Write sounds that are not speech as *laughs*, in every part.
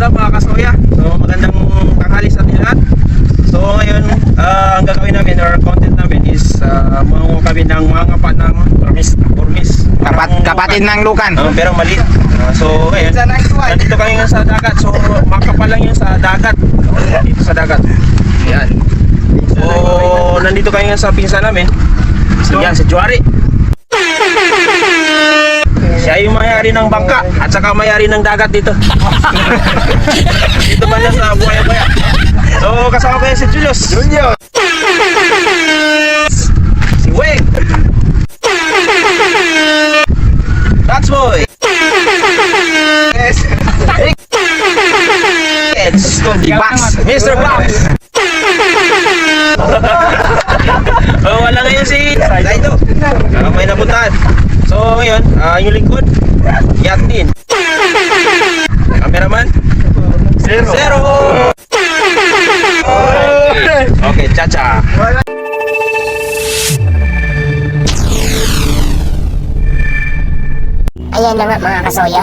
What's up mga kasoya? So magandang tanghali sa atin lahat. So ngayon, ah, ang gagawin namin or content namin is uh, mangungo kami ng mga kapat ng Burmis. Burmis. Kapat, kapatid ng lukan. Oh, pero maliit. Ah, so ngayon, nandito kami ngayon sa dagat. So makapal lang yun sa dagat. Dito sa dagat. Yan. So nandito kami ngayon sa pinsan namin. So yan, si Juari. Siya yung mayari ng bangka at saka mayari ng dagat dito. *laughs* dito ba na sa buhay-buhay. So kasama ko yan si Julius. Junior. Si Weng. That's boy. Yes. It's Bax. Mr. Bax. oh, wala ngayon si Saito. Uh, may napuntahan. So, ngayon, ah, yung lingkod, Yatin. Cameraman? Zero. Zero! Okay, *laughs* okay cha-cha. Ayan na nga mga kasoya.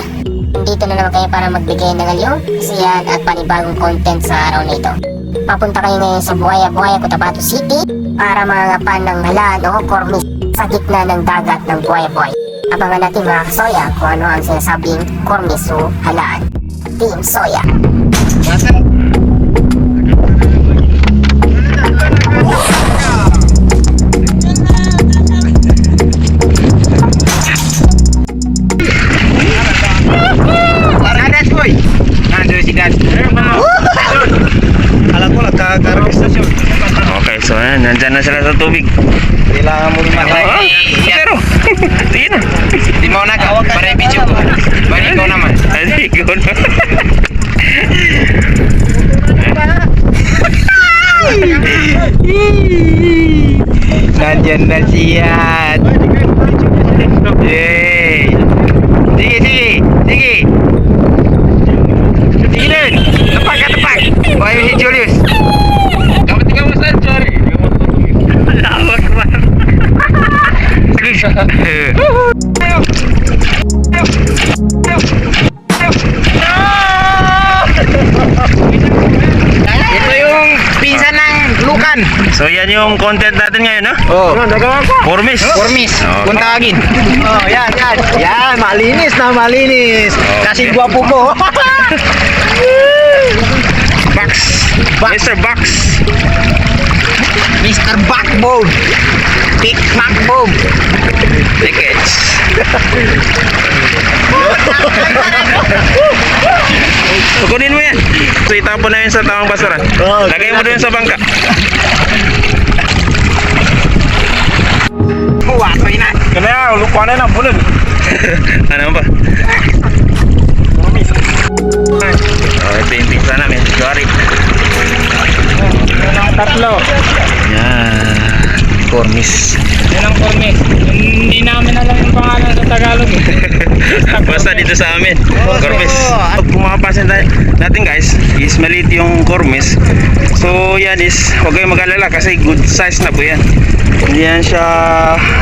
Nandito na naman kayo para magbigay ng aliw, kasiyahan at panibagong content sa araw na ito. Papunta kayo ngayon sa Buhaya Buhaya, Cotabato City para mangangapan ng halaan o kormis sa gitna ng dagat ng Buhaya. Abangan natin mga kasoya kung ano ang sinasabing kormis o halaan. Team Soya. Dadas nandyan na sila sa tubig. Kailangan mo. Pero, na. Di mo na ka. Para ko. Balik ko naman. Ay, ikaw na. Nandyan na siya. Yay. Sige, sige. Sige. Sige na. Tepak ka, tepak. Why si Julius? Dapat ikaw masan, sorry. Lawak ba? Ito yung pinsan ng lukan. So yan yung content natin ngayon, no? Oh. Formis. Formis. Okay. Kung tawagin. Oh, yan, yan. Yan, malinis na malinis. Kasi gwapo ko. Box. Mr. Box. Mr. Backbone. Big Backbone. Tickets. Kukunin mo yan. So itapon na yun sa tamang basura. Oo, Lagay mo doon sa bangka. Wasoy na. Kaya, lupa na na, bulan. *laughs* ano ba? Oh, ito yung pizza namin. Sorry. Tatlo. Yan. Cornish. Yan ang kormis. Hindi namin alam yung pangalan sa Tagalog. eh. *laughs* Basta dito sa amin. Cormis. Kung makapasin tayo- natin guys, is maliit yung cormis. So yan is, huwag kayong mag-alala kasi good size na po yan. Hindi yan siya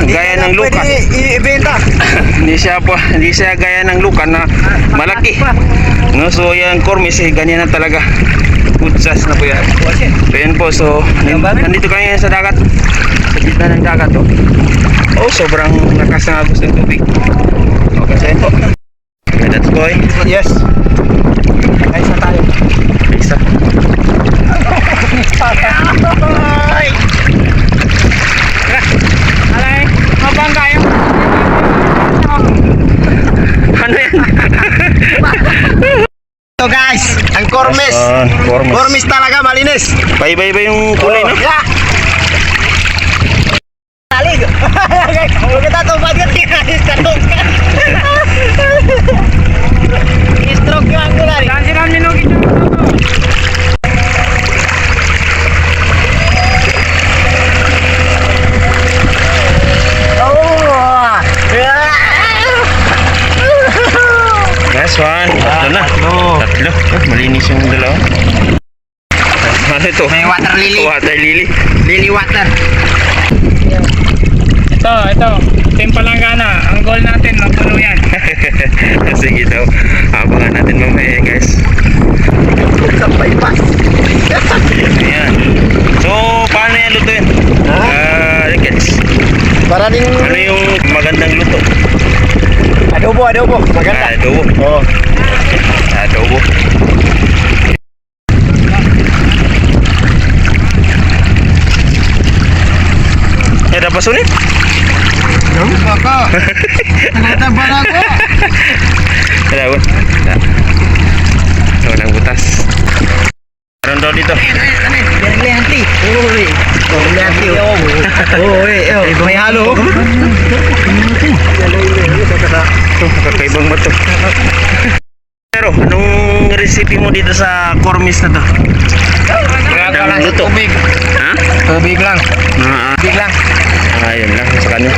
gaya ng luka. Pwede i-ibenta. *laughs* hindi siya po, hindi siya gaya ng luka na malaki. No, so yan cormis eh, ganyan na talaga. Size na po yan. So yan po, so nandito kami sa dagat. Sa gitna ng dagat oh. Oh, sobrang lakas ng agos ng tubig. Okay, so yan po. That's boy. Yes. Guys, na tayo. Isa. Alay, mabang kayo. Ano yan? Ito guys, ang kormis. Ah, cormis. Kormis talaga malinis. Paiba-iba yung kulay, no? Yeah. Talig. *laughs* Huwag kita tupad ka tingnan stroke. *laughs* Tapos yung dalawa. Ano ito? May water lily. Water lily. Lily water. Ito, ito. Team Palangana. Ang goal natin, magpuno yan. *laughs* Sige daw. Abangan natin mamaya guys. Sabay pa. Ayan. So, paano yan lutuin? Ah, uh, guys. Para rin... Ano yung magandang luto? Adobo, adobo. Maganda. Ah, adobo. Oo. Oh. Ya dapat sunit? Baka. Tinatampan ako. Ada pun. Tak. Walang butas. Meron daw dito. Berlianti. Oi. Berlianti. Oh, eh, oh. May halo. Kakaibang bato. Pero, anong recipe mo dito sa kormis na to? Wala lang sa luto. tubig. Ha? Tubig lang. Ah, Tubig lang. Ayun lang sa kanya.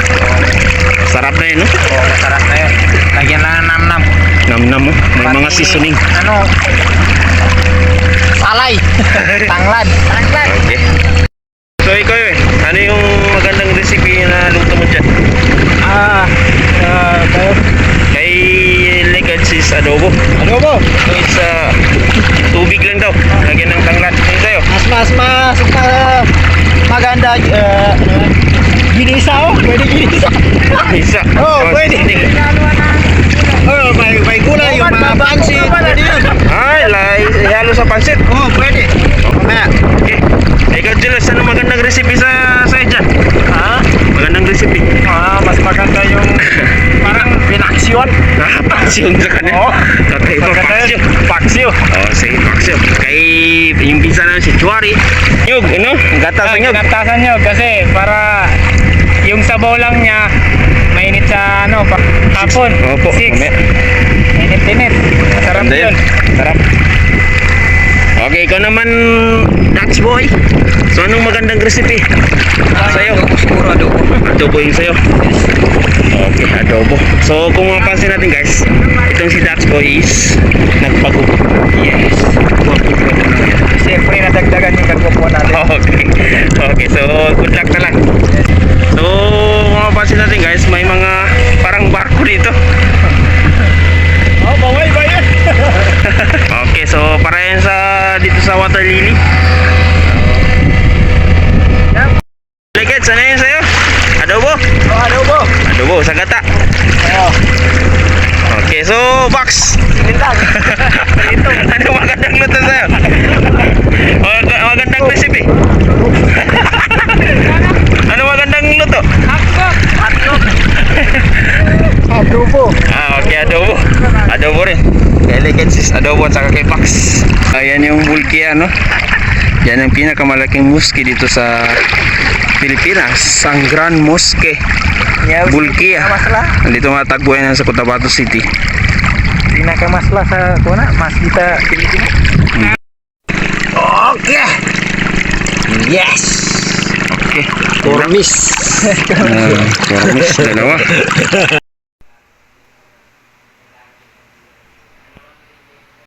Sarap na yun, no? Oh, masarap na yun. Lagyan lang ng nam-nam. Nam-nam mo. May mga Pati, seasoning. Ano? Salay. *laughs* Tanglad. Tanglad. Okay. So, ikaw eh. Ano yung magandang recipe na luto mo dyan? Ah, ah, kayo. Kay Legad sis adobo. Adobo. So, it's uh, tubig lang daw. Lagyan ng tanglad. Ano sa'yo? Mas mas mas uh, maganda uh, ginisa oh, pwede ginisa. Isa. Oh, pwede. Oh, may may gulay yung mga pansit. Pwede yun. Ay, lay, ihalo sa pansit. Oh, pwede. Mamaya. Okay. Ikaw, Julius, ano magandang recipe sa sa'yo dyan? Ha? Magandang recipe. Ah, mas maganda yung parang pinaksyon. Ah, paksyon sa kanya. Oo. Kakaiba paksyon. Paksyo. Oh, sige, paksyon. Kay yung pizza namin si Chuari. Nyug, ano? Ang gatas ng nyug. Kinatasan nyo kasi para yung sabaw lang niya mainit sa ano pa, hapon. Opo, Six. mamaya. Init-init. Sarap Ganda yun. Sarap. Okay, ikaw naman, Dutch boy. So, anong magandang recipe? Sa'yo? Siguro adobo. Adobo yung sa'yo. Okay, adobo. So, kung mapansin natin guys, itong si Dutch boy is nagpago. Yes. Gwapo-gwapo na yan. Siyempre nadagdagan yung kagwapo natin. *laughs* Okay. Okay, so good luck na lang. Mapansin natin guys, may mga parang barko dito. Oh, bawal ba yan? *laughs* Okay, so para yan sa dito sa water lily. Legit, sana yun sa'yo? Adobo? Oh, adobo. Adobo, sa gata. Oh, Okay, so box. lintang. ano *laughs* magandang luto sa'yo? Adobo. Ah, okay, adobo. Adobo rin. Kay Legend sis, adobo at saka kay Pax. Ayan yung bulky, ano? Yan ang pinakamalaking mosque dito sa Pilipinas. Ang Grand Mosque. Bulkia. Dito matagpuan yan sa Cotabato City. Pinakamasla sa kuna, mas kita Pilipinas. Okay. Yes. Okay. Kormis. Uh, Kormis, dalawa. *laughs*